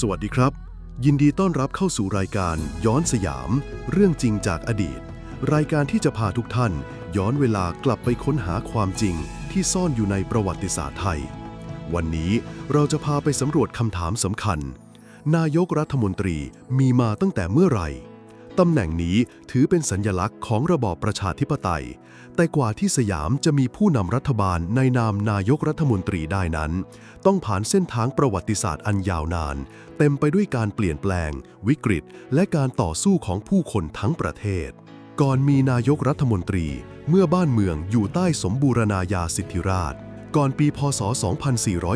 สวัสดีครับ ยินดีต้อนรับเข้าสู่รายการย้อนสยาม เรื่องจริงจากอดีต รายการที่จะพาทุกท่าน ย้อนเวลากลับไปค้นหาความจริง ที่ซ่อนอยู่ในประวัติศาสตร์ไทย วันนี้เราจะพาไปสำรวจคำถามสำคัญ นายกรัฐมนตรีมีมาตั้งแต่เมื่อไหร่ ตำแหน่งนี้ถือเป็นสัญญลักษณ์ของระบอบประชาธิปไตย แต่กว่าที่สยามจะมีผู้นำรัฐบาลในนามนายกรัฐมนตรีได้นั้น ต้องผ่านเส้นทางประวัติศาสตร์อันยาวนาน เต็มไปด้วยการเปลี่ยนแปลง วิกฤต และการต่อสู้ของผู้คนทั้งประเทศ ก่อนมีนายกรัฐมนตรี เมื่อบ้านเมืองอยู่ใต้สมบูรณาญาสิทธิราชก่อนปีพศ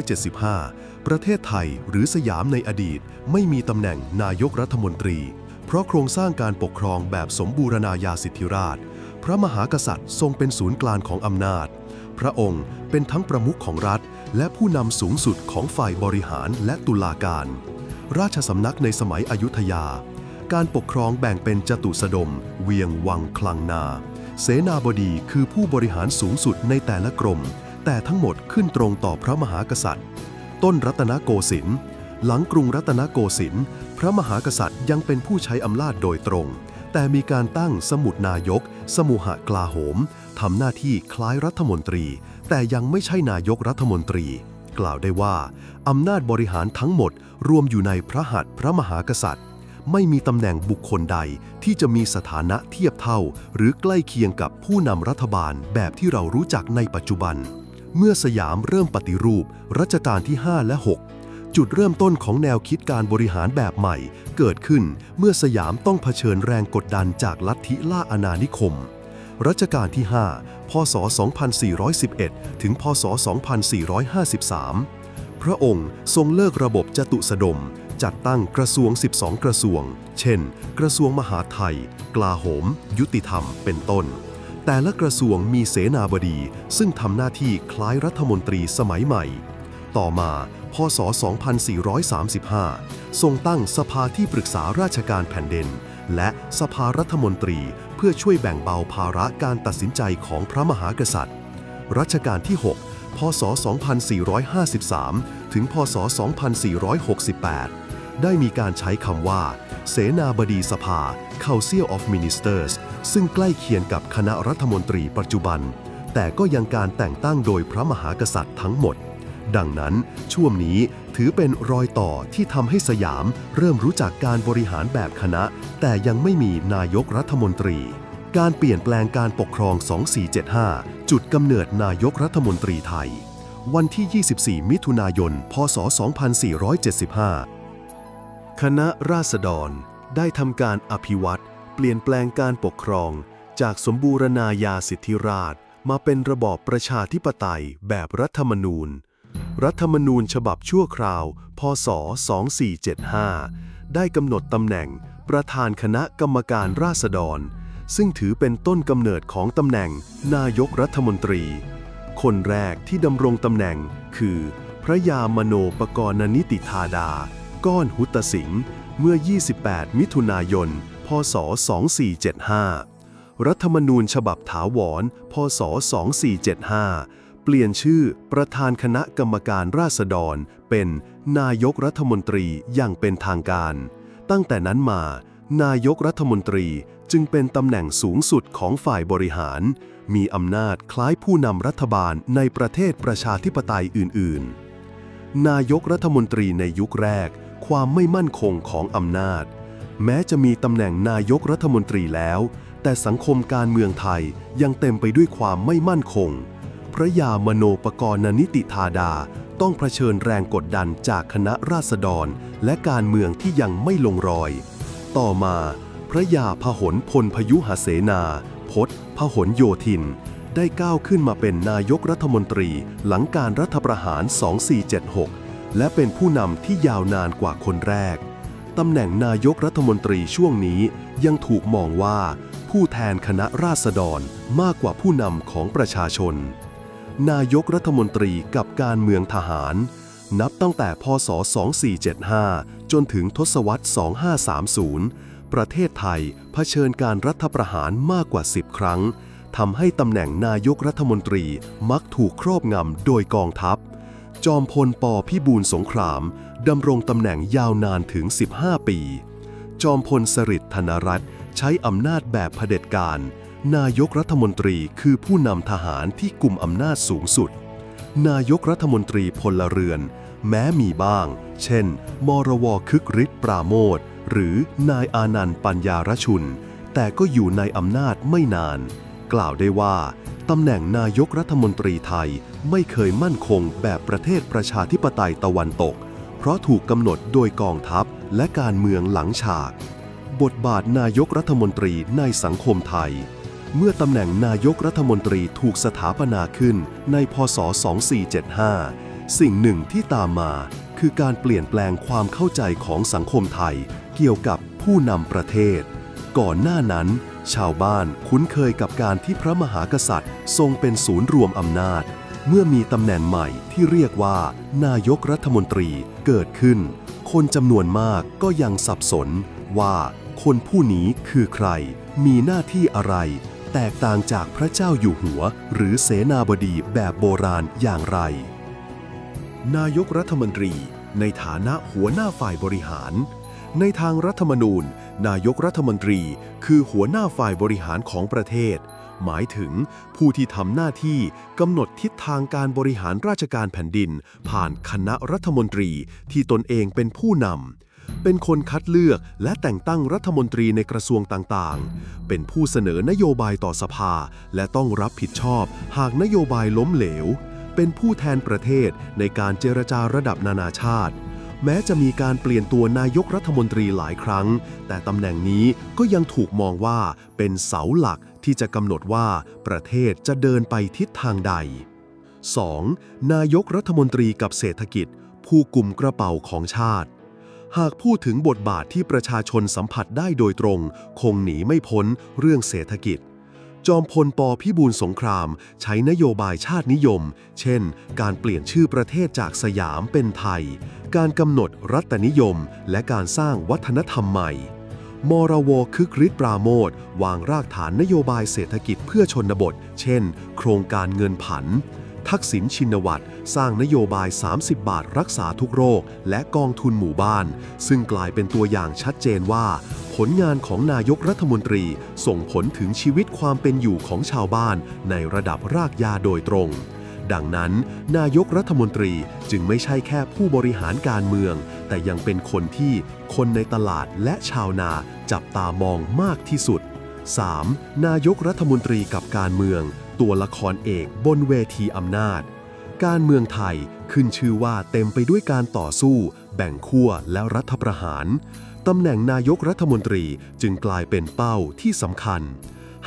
2475 ประเทศไทยหรือสยามในอดีตไม่มีตำแหน่งนายกรัฐมนตรี เพราะโครงสร้างการปกครองแบบสมบูรณาญาสิทธิราช พระมหากษัตริย์ทรงเป็นศูนย์กลางของอำนาจ พระองค์เป็นทั้งประมุขของรัฐ และผู้นำสูงสุดของฝ่ายบริหารและตุลาการ ราชสำนักในสมัยอยุธยา การปกครองแบ่งเป็นจตุสดม เวียงวังคลังนา เสนาบดีคือผู้บริหารสูงสุดในแต่ละกรม แต่ทั้งหมดขึ้นตรงต่อพระมหากษัตริย์ ต้นรัตนโกสินทร์หลังกรุงรัตนโกสินทร์ พระมหากษัตริย์ยังเป็นผู้ใช้อำนาจโดยตรง แต่มีการตั้งสมุดนายก สมุหกลาโหมทำหน้าที่คล้ายรัฐมนตรี แต่ยังไม่ใช่นายกรัฐมนตรี กล่าวได้ว่าอำนาจบริหารทั้งหมดรวมอยู่ในพระหัตถ์พระมหากษัตริย์ ไม่มีตำแหน่งบุคคลใดที่จะมีสถานะเทียบเท่า หรือใกล้เคียงกับผู้นำรัฐบาลแบบที่เรารู้จักในปัจจุบัน เมื่อสยามเริ่มปฏิรูป รัชกาลที่ 5 และ 6 จุดเริ่มต้นของแนวคิดการบริหารแบบใหม่ เกิดขึ้นเมื่อสยามต้องเผชิญแรงกดดันจากลัทธิล่าอาณานิคม รัชกาลที่ 5 พศ 2411 ถึง พศ 2453 พระองค์ทรงเลิกระบบจตุสดม จัดตั้งกระทรวง 12 กระทรวง เช่น กระทรวงมหาดไทย กลาโหม ยุติธรรม เป็นต้นแต่ละกระทรวงมีเสนาบดี ซึ่งทำหน้าที่คล้ายรัฐมนตรีสมัยใหม่ ต่อมา พศ 2435 ทรงตั้งสภาที่ปรึกษาราชการแผ่นดิน และสภารัฐมนตรีเพื่อช่วยแบ่งเบาภาระการตัดสินใจของพระมหากษัตริย์ รัชกาลที่ 6 พศ 2453 ถึง พศ 2468 ได้มีการใช้คำว่า เสนาบดีสภา Council of Ministers ซึ่งใกล้เคียงกับคณะรัฐมนตรีปัจจุบันแต่ก็ยังการแต่งตั้งโดยพระมหากษัตริย์ทั้งหมด ดังนั้นช่วงนี้ถือเป็นรอยต่อที่ทำให้สยามเริ่มรู้จักการบริหารแบบคณะ แต่ยังไม่มีนายกรัฐมนตรี การเปลี่ยนแปลงการปกครอง 2475 จุดกำเนิดนายกรัฐมนตรีไทย วันที่ 24 มิถุนายน พศ 2475 คณะราษฎรได้ทำการอภิวัตเปลี่ยนแปลงการปกครอง จากสมบูรณาญาสิทธิราชมาเป็นระบอบประชาธิปไตยแบบรัฐธรรมนูญ รัฐธรรมนูญฉบับชั่วคราว พศ 2475 ได้กำหนดตำแหน่งประธานคณะกรรมการราษฎร ซึ่งถือเป็นต้นกำเนิดของตำแหน่งนายกรัฐมนตรี คนแรกที่ดำรงตำแหน่งคือ พระยามโนปกรณนิติธาดา ก้อนหุตสิงห์เมื่อ 28 มิถุนายน พศ 2475 รัฐธรรมนูญฉบับถาวร พศ 2475 เปลี่ยนชื่อประธานคณะกรรมการราษฎร เป็นนายกรัฐมนตรีอย่างเป็นทางการ ตั้งแต่นั้นมา นายกรัฐมนตรีจึงเป็นตำแหน่งสูงสุดของฝ่ายบริหาร มีอำนาจคล้ายผู้นำรัฐบาลในประเทศประชาธิปไตยอื่น ๆ นายกรัฐมนตรีในยุคแรก ความไม่มั่นคงของอำนาจ แม้จะมีตำแหน่งนายกรัฐมนตรีแล้ว แต่สังคมการเมืองไทยยังเต็มไปด้วยความไม่มั่นคง พระยามโนปกรณนิติธาดา ต้องเผชิญแรงกดดันจากคณะราษฎร และการเมืองที่ยังไม่ลงรอย ต่อมา พระยาพหลพลพยุหเสนาพศพหลโยธิน ได้ก้าวขึ้นมาเป็นนายกรัฐมนตรีหลังการรัฐประหาร 2476 และเป็นผู้นำที่ยาวนานกว่าคนแรกตำแหน่งนายกรัฐมนตรีช่วงนี้ยังถูกมองว่าผู้แทนคณะราษฎรมากกว่าผู้นำของประชาชน นายกรัฐมนตรีกับการเมืองทหาร นับตั้งแต่พศ 2475 จนถึงทศวรรษ 2530 ประเทศไทยเผชิญการรัฐประหารมากกว่า 10 ครั้งทำให้ตำแหน่งนายกรัฐมนตรีมักถูกครอบงำโดยกองทัพ จอมพลปพิบูลสงครามดำรงตำแหน่งยาวนานถึง 15 ปี จอมพลสฤษดิ์ธนรัตน์ใช้อำนาจแบบเผด็จการ นายกรัฐมนตรีคือผู้นำทหารที่กลุ่มอำนาจสูงสุด นายกรัฐมนตรีพลเรือน แม้มีบ้าง เช่น มรวคึกฤทธิ์ปราโมทหรือนายอานันต์ปัญญารชุน แต่ก็อยู่ในอำนาจไม่นาน กล่าวได้ว่าตำแหน่งนายกรัฐมนตรีไทยไม่เคยมั่นคงแบบประเทศประชาธิปไตยตะวันตก เพราะถูกกำหนดโดยกองทัพและการเมืองหลังฉาก บทบาทนายกรัฐมนตรีในสังคมไทย เมื่อตำแหน่งนายกรัฐมนตรีถูกสถาปนาขึ้นในพศ 2475 สิ่งหนึ่งที่ตามมาคือการเปลี่ยนแปลงความเข้าใจของสังคมไทย เกี่ยวกับผู้นำประเทศ ก่อนหน้านั้น ชาวบ้านคุ้นเคยกับการที่พระมหากษัตริย์ ทรงเป็นศูนย์รวมอำนาจ เมื่อมีตำแหน่งใหม่ที่เรียกว่า นายกรัฐมนตรีเกิดขึ้น คนจำนวนมากก็ยังสับสนว่า คนผู้นี้คือใคร มีหน้าที่อะไร แตกต่างจากพระเจ้าอยู่หัวหรือเสนาบดีแบบโบราณอย่างไร นายกรัฐมนตรีในฐานะหัวหน้าฝ่ายบริหาร ในทางรัฐธรรมนูญ นายกรัฐมนตรีคือหัวหน้าฝ่ายบริหารของประเทศ หมายถึงผู้ที่ทำหน้าที่กำหนดทิศทางการบริหารราชการแผ่นดิน ผ่านคณะรัฐมนตรีที่ตนเองเป็นผู้นำ เป็นคนคัดเลือกและแต่งตั้งรัฐมนตรีในกระทรวงต่างๆ เป็นผู้เสนอนโยบายต่อสภา และต้องรับผิดชอบ หากนโยบายล้มเหลว เป็นผู้แทนประเทศในการเจรจาระดับนานาชาติ แม้จะมีการเปลี่ยนตัวนายกรัฐมนตรีหลายครั้ง แต่ตำแหน่งนี้ก็ยังถูกมองว่าเป็นเสาหลักที่จะกำหนดว่าประเทศจะเดินไปทิศทางใด 2. นายกรัฐมนตรีกับเศรษฐกิจ ผู้กลุ่มกระเป๋าของชาติ หากพูดถึงบทบาทที่ประชาชนสัมผัสได้โดยตรง คงหนีไม่พ้นเรื่องเศรษฐกิจ จอมพลปพิบูลสงคราม ใช้นโยบายชาตินิยม เช่น การเปลี่ยนชื่อประเทศจากสยามเป็นไทย การกำหนดรัตนิยม และการสร้างวัฒนธรรมใหม่ มรวคึกฤทธิ์ปราโมทวางรากฐานนโยบายเศรษฐกิจเพื่อชนบท เช่น โครงการเงินผัน ทักษิณชินวัตรสร้างนโยบาย 30 บาทรักษาทุกโรค และกองทุนหมู่บ้าน ซึ่งกลายเป็นตัวอย่างชัดเจนว่า ผลงานของนายกรัฐมนตรี ส่งผลถึงชีวิตความเป็นอยู่ของชาวบ้าน ในระดับรากหญ้าโดยตรง ดังนั้น นายกรัฐมนตรีจึงไม่ใช่แค่ผู้บริหารการเมือง แต่ยังเป็นคนที่คนในตลาดและชาวนาจับตามองมากที่สุด 3. นายกรัฐมนตรีกับการเมือง ตัวละครเอกบนเวทีอำนาจ การเมืองไทยขึ้นชื่อว่าเต็มไปด้วยการต่อสู้ แบ่งขั้วและรัฐประหารตำแหน่งนายกรัฐมนตรีจึงกลายเป็นเป้าที่สำคัญ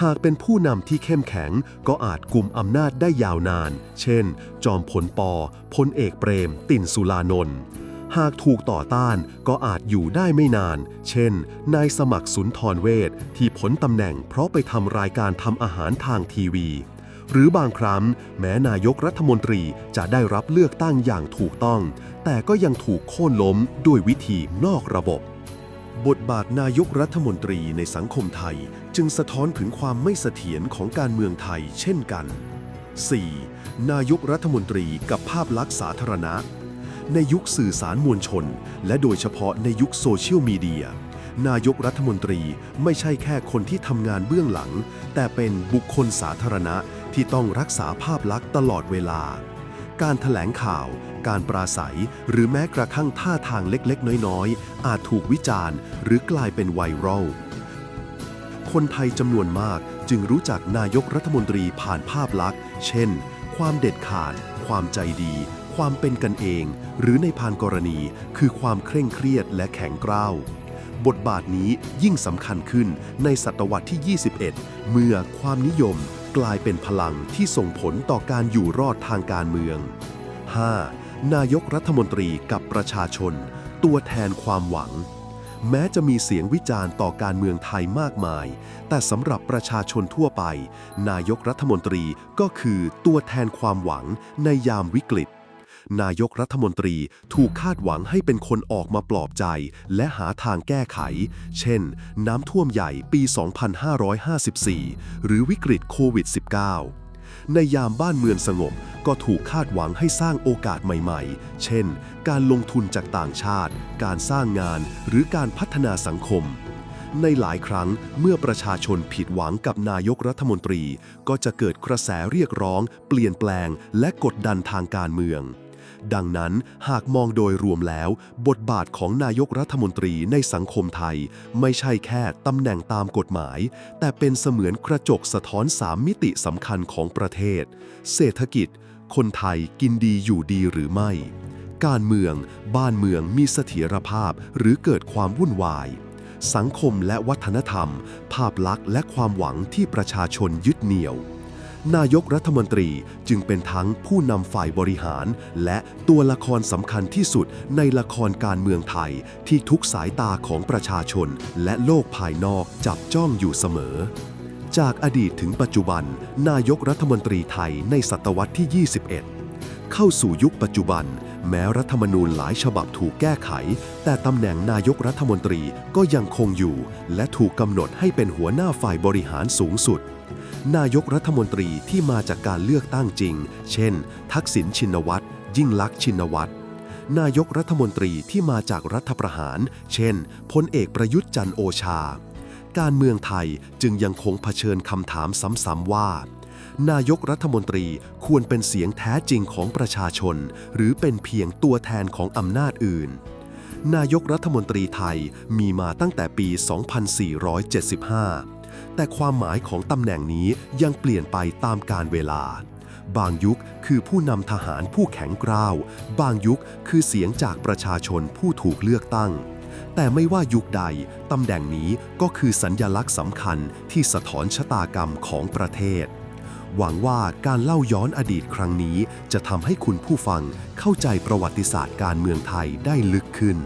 หากเป็นผู้นำที่เข้มแข็งก็อาจกลุ่มอำนาจได้ยาวนาน เช่น จอมพลปอพลเอกเปรม ตินสุลานนท์หากถูกต่อต้านก็อาจอยู่ได้ไม่นาน เช่น นายสมัครสุนทรเวชที่พ้นตำแหน่งเพราะไปทำรายการทำอาหารทางทีวี หรือบางครั้งแม้นายกรัฐมนตรีจะได้รับเลือกตั้งอย่างถูกต้อง แต่ก็ยังถูกโค่นล้มด้วยวิธีนอกระบบบทบาทนายกรัฐมนตรีในสังคมไทย จึงสะท้อนถึงความไม่เสถียรของการเมืองไทยเช่นกัน 4. นายกรัฐมนตรีกับภาพลักษณ์สาธารณะ ในยุคสื่อสารมวลชน และโดยเฉพาะในยุคโซเชียลมีเดีย นายกรัฐมนตรีไม่ใช่แค่คนที่ทำงานเบื้องหลัง แต่เป็นบุคคลสาธารณะ ที่ต้องรักษาภาพลักษณ์ตลอดเวลา การถแถลงข่าว การปราศัย หรือแม้กระทั่งท่าทางเล็กๆ น้อยๆ อาจถูกวิจารณ์ หรือกลายเป็นไวรัล คนไทยจำนวนมากจึงรู้จักนายกรัฐมนตรีผ่านภาพลักษณ์ เช่น ความเด็ดขาด ความใจดี ความเป็นกันเอง หรือในพานกรณี คือความเคร่งเครียดและแข็งกร้าวบทบาทนี้ยิ่งสำคัญขึ้นในศตวรรษที่ 21 เมื่อความนิยม กลายเป็นพลังที่ส่งผลต่อการอยู่รอดทางการเมือง 5. นายกรัฐมนตรีกับประชาชน ตัวแทนความหวัง แม้จะมีเสียงวิจารณ์ต่อการเมืองไทยมากมาย แต่สำหรับประชาชนทั่วไป นายกรัฐมนตรีก็คือตัวแทนความหวังในยามวิกฤต นายกรัฐมนตรีถูกคาดหวังให้เป็นคนออกมาปลอบใจ และหาทางแก้ไข เช่น น้ำท่วมใหญ่ปี 2554 หรือวิกฤตโควิด -19 ในยามบ้านเมืองสงบก็ถูกคาดหวังให้สร้างโอกาสใหม่ๆ เช่น การลงทุนจากต่างชาติ การสร้างงาน หรือการพัฒนาสังคมในหลายครั้งเมื่อประชาชนผิดหวังกับนายกรัฐมนตรี ก็จะเกิดกระแสเรียกร้อง เปลี่ยนแปลง และกดดันทางการเมือง ดังนั้นหากมองโดยรวมแล้ว บทบาทของนายกรัฐมนตรีในสังคมไทย ไม่ใช่แค่ตำแหน่งตามกฎหมาย แต่เป็นเสมือนกระจกสะท้อนสามมิติสำคัญของประเทศ เศรษฐกิจ คนไทยกินดีอยู่ดีหรือไม่ การเมือง บ้านเมืองมีเสถียรภาพหรือเกิดความวุ่นวายสังคมและวัฒนธรรม ภาพลักษณ์และความหวังที่ประชาชนยึดเหนี่ยว นายกรัฐมนตรีจึงเป็นทั้งผู้นำฝ่ายบริหาร และตัวละครสำคัญที่สุดในละครการเมืองไทย ที่ทุกสายตาของประชาชน และโลกภายนอกจับจ้องอยู่เสมอ จากอดีตถึงปัจจุบัน นายกรัฐมนตรีไทยในศตวรรษที่ 21 เข้าสู่ยุคปัจจุบัน แม้รัฐธรรมนูญหลายฉบับถูกแก้ไข แต่ตำแหน่งนายกรัฐมนตรีก็ยังคงอยู่ และถูกกำหนดให้เป็นหัวหน้าฝ่ายบริหารสูงสุด นายกรัฐมนตรีที่มาจากการเลือกตั้งจริง เช่น ทักษิณชินวัตร ยิ่งลักษณ์ชินวัตร นายกรัฐมนตรีที่มาจากรัฐประหาร เช่น พลเอกประยุทธ์จันโอชา การเมืองไทยจึงยังคงเผชิญคำถามซ้ำๆว่า นายกรัฐมนตรีควรเป็นเสียงแท้จริงของประชาชน หรือเป็นเพียงตัวแทนของอำนาจอื่นนายกรัฐมนตรีไทยมีมาตั้งแต่ปี 2475 แต่ความหมายของตำแหน่งนี้ยังเปลี่ยนไปตามกาลเวลา บางยุคคือผู้นำทหารผู้แข็งกร้าว บางยุคคือเสียงจากประชาชนผู้ถูกเลือกตั้ง แต่ไม่ว่ายุคใด ตำแหน่งนี้ก็คือสัญญลักษณ์สำคัญที่สะท้อนชะตากรรมของประเทศหวังว่าการเล่าย้อนอดีตครั้งนี้ จะทำให้คุณผู้ฟังเข้าใจประวัติศาสตร์การเมืองไทยได้ลึกขึ้น